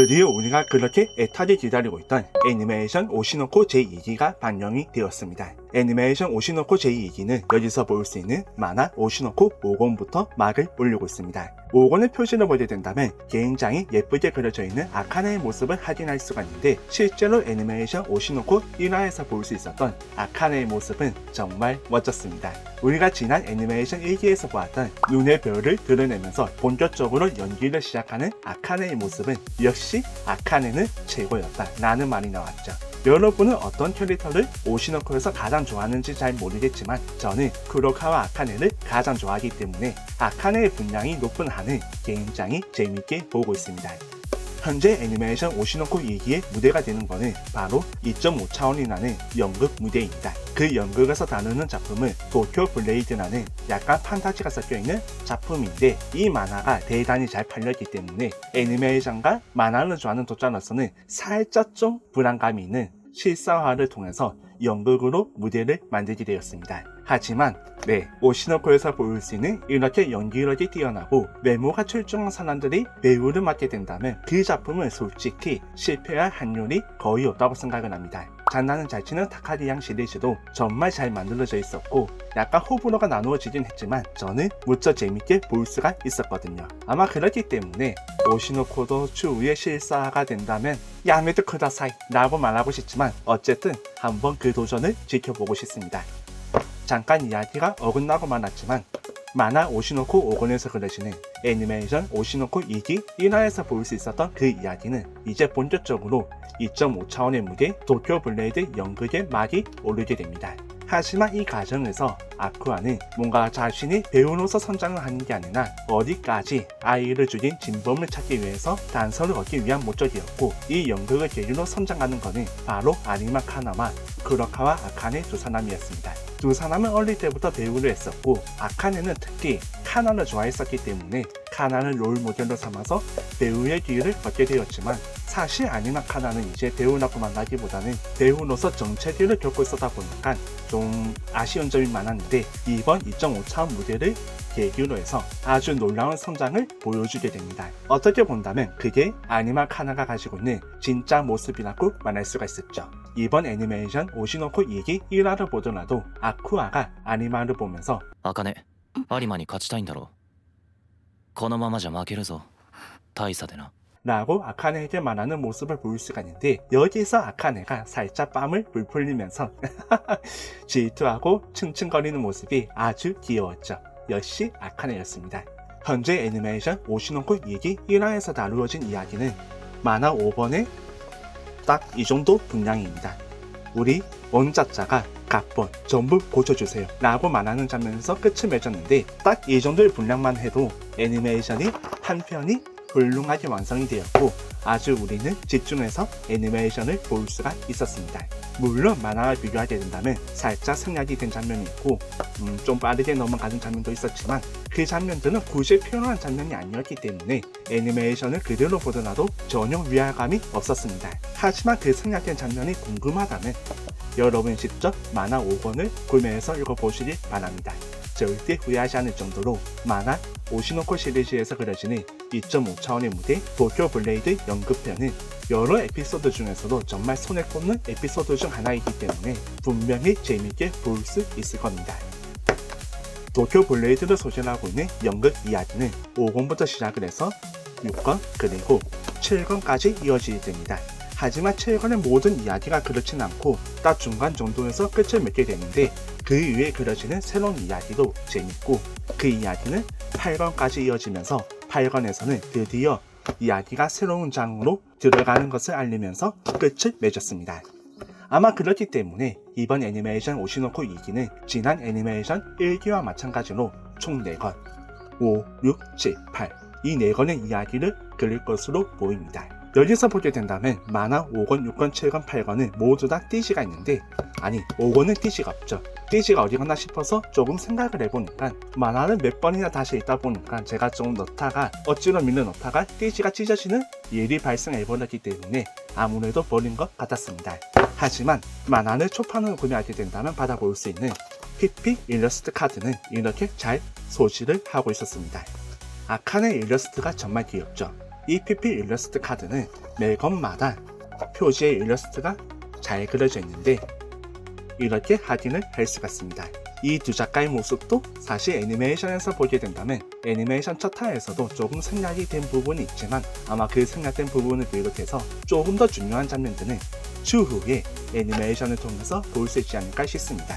드디어 우리가 그렇게 애타게 기다리고 있던 애니메이션 오시노코 제2기가 반영이 되었습니다. 애니메이션 오시노코 제2기는 여기서 볼 수 있는 만화 오시노코 5권부터 막을 올리고 있습니다. 5권의 표지를 보게 된다면 굉장히 예쁘게 그려져 있는 아카네의 모습을 확인할 수가 있는데 실제로 애니메이션 오시노코 1화에서 볼 수 있었던 아카네의 모습은 정말 멋졌습니다. 우리가 지난 애니메이션 1기에서 보았던 눈의 별을 드러내면서 본격적으로 연기를 시작하는 아카네의 모습은 역시 아카네는 최고였다 라는 말이 나왔죠. 여러분은 어떤 캐릭터를 오시노코에서 가장 좋아하는지 잘 모르겠지만 저는 쿠로카와 아카네를 가장 좋아하기 때문에 아카네의 분량이 높은 한을 굉장히 재밌게 보고 있습니다. 현재 애니메이션 오시노코 2기의 무대가 되는 것은 바로 2.5차원이라는 연극 무대입니다. 그 연극에서 다루는 작품은 도쿄 블레이드라는 약간 판타지가 섞여있는 작품인데 이 만화가 대단히 잘 팔렸기 때문에 애니메이션과 만화를 좋아하는 독자로서는 살짝 좀 불안감이 있는 실사화를 통해서 연극으로 무대를 만들게 되었습니다. 하지만 네 오시노코에서 보일 수 있는 이렇게 연기력이 뛰어나고 외모가 출중한 사람들이 배우를 맡게 된다면 그 작품은 솔직히 실패할 확률이 거의 없다고 생각을 합니다. 장난은 잘 치는 타카리양 시리즈도 정말 잘 만들어져 있었고 약간 호불호가 나누어지긴 했지만 저는 무척 재밌게 볼 수가 있었거든요. 아마 그렇기 때문에 오시노코도 추후에 실사가 된다면 야메드 쿠다사이 라고 말하고 싶지만 어쨌든 한번 그 도전을 지켜보고 싶습니다. 잠깐 이야기가 어긋나고 말았지만 만화 오시노코 5권에서 그려지는 애니메이션 오시노코 2기 1화에서 볼 수 있었던 그 이야기는 이제 본격적으로 2.5차원의 무대 도쿄 블레이드 연극의 막이 오르게 됩니다. 하지만 이 과정에서 아쿠아는 뭔가 자신이 배우로서 성장을 하는 게 아니라 어디까지 아이를 죽인 진범을 찾기 위해서 단서를 얻기 위한 목적이었고 이 연극을 계기로 성장하는 것은 바로 아니마 카나와 쿠로카와 아카네 두 사람이었습니다. 두 사람은 어릴 때부터 배우를 했었고 아카네는 특히 카나를 좋아했었기 때문에 카나를 롤모델로 삼아서 배우의 기회를 얻게 되었지만 사실 아니나 카나는 이제 배우라고 만나기보다는 배우로서 정체기를 겪고 있었다 보니까 좀 아쉬운 점이 많았는데 이번 2.5차 무대를 계기로 해서 아주 놀라운 성장을 보여주게 됩니다. 어떻게 본다면 그게 아니마 카나가 가지고 있는 진짜 모습이라고 말할 수가 있었죠. 이번 애니메이션 오시노코 2기 1화를 보더라도 아쿠아가 아니마를 보면서 아까네 아리마니 같이 타인다로 このままじゃ負けるぞ大差でな 라고 아카네에게 말하는 모습을 볼 수가 있는데 여기서 아카네가 살짝 뺨을 불풀리면서 질투하고 층층거리는 모습이 아주 귀여웠죠. 역시 아카네였습니다. 현재 애니메이션 오시노코 2기 1화에서 다루어진 이야기는 만화 5번의 딱 이 정도 분량입니다. 우리 원작자가 각본 전부 고쳐주세요 라고 말하는 장면에서 끝을 맺었는데 딱 이 정도의 분량만 해도 애니메이션이 한 편이 훌륭하게 완성이 되었고 아주 우리는 집중해서 애니메이션을 볼 수가 있었습니다. 물론 만화와 비교하게 된다면 살짝 생략이 된 장면이 있고 음, 좀 빠르게 넘어가는 장면도 있었지만 그 장면들은 굳이 필요한 장면이 아니었기 때문에 애니메이션을 그대로 보더라도 전혀 위화감이 없었습니다. 하지만 그 생략된 장면이 궁금하다면 여러분 직접 만화 5권을 구매해서 읽어보시기 바랍니다. 절대 후회하지 않을 정도로 만화 오시노코 시리즈에서 그려지는 2.5차원의 무대 도쿄 블레이드 연극편은 여러 에피소드 중에서도 정말 손에 꼽는 에피소드 중 하나이기 때문에 분명히 재밌게 볼 수 있을 겁니다. 도쿄 블레이드를 소재하고 있는 연극 이야기는 5권부터 시작을 해서 6권 그리고 7권까지 이어지게 됩니다. 하지만 7권의 모든 이야기가 그렇진 않고 딱 중간 정도에서 끝을 맺게 되는데 그 이후에 그려지는 새로운 이야기도 재밌고 그 이야기는 8권까지 이어지면서 8권에서는 드디어 이야기가 새로운 장으로 들어가는 것을 알리면서 끝을 맺었습니다. 아마 그렇기 때문에 이번 애니메이션 오시노코 2기는 지난 애니메이션 1기와 마찬가지로 총 4권 5, 6, 7, 8 이 4권의 이야기를 그릴 것으로 보입니다. 여기서 보게 된다면 만화 5권, 6권, 7권, 8권은 모두 다 띠지가 있는데 아니 5권은 띠지가 없죠. 띠지가 어디 갔나 싶어서 조금 생각을 해보니까 만화를 몇 번이나 다시 읽다 보니까 제가 조금 넣다가 어찌로 밀려 넣다가 띠지가 찢어지는 일이 발생해버렸기 때문에 아무래도 버린 것 같았습니다. 하지만 만화를 초판으로 구매하게 된다면 받아볼 수 있는 피피 일러스트 카드는 이렇게 잘 소지를 하고 있었습니다. 아칸의 일러스트가 정말 귀엽죠. 이 PP 일러스트 카드는 매 권마다 표지의 일러스트가 잘 그려져 있는데 이렇게 확인을 할 수가 있습니다. 이 두 작가의 모습도 사실 애니메이션에서 보게 된다면 애니메이션 첫 화에서도 조금 생략이 된 부분이 있지만 아마 그 생략된 부분을 비롯해서 조금 더 중요한 장면들은 추후에 애니메이션을 통해서 볼 수 있지 않을까 싶습니다.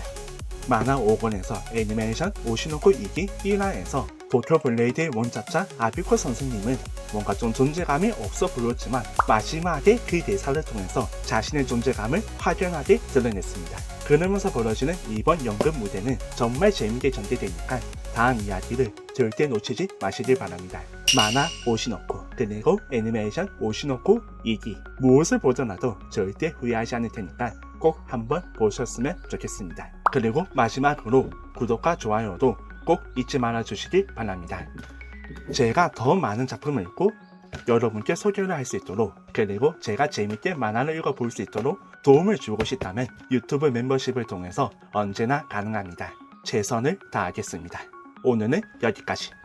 만화 5권에서 애니메이션 오시노코 2기 1화에서 도쿄 블레이드의 원작자 아비코 선생님은 뭔가 좀 존재감이 없어 보였지만 마지막에 그 대사를 통해서 자신의 존재감을 확연하게 드러냈습니다. 그러면서 벌어지는 이번 연극 무대는 정말 재밌게 전개되니까 다음 이야기를 절대 놓치지 마시길 바랍니다. 만화 오시노코 그리고 애니메이션 오시노코 2기 무엇을 보더라도 절대 후회하지 않을 테니까 꼭 한번 보셨으면 좋겠습니다. 그리고 마지막으로 구독과 좋아요도 꼭 잊지 말아 주시길 바랍니다. 제가 더 많은 작품을 읽고 여러분께 소개를 할 수 있도록 그리고 제가 재밌게 만화를 읽어볼 수 있도록 도움을 주고 싶다면 유튜브 멤버십을 통해서 언제나 가능합니다. 최선을 다하겠습니다. 오늘은 여기까지.